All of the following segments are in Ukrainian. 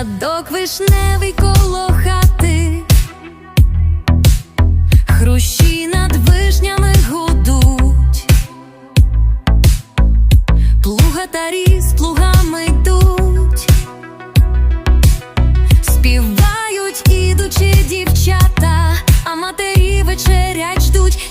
Садок вишневий коло хати, хрущі над вишнями гудуть, плугатарі з плугами йдуть, співають ідучі дівчата, а матері вечерять ждуть.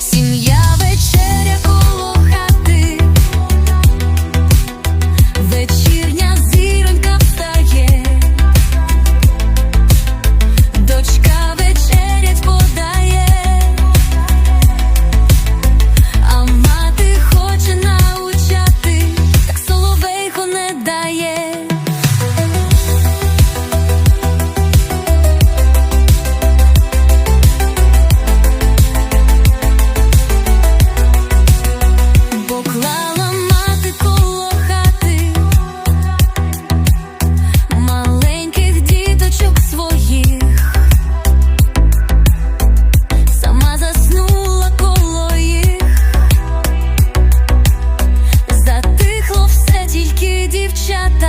ya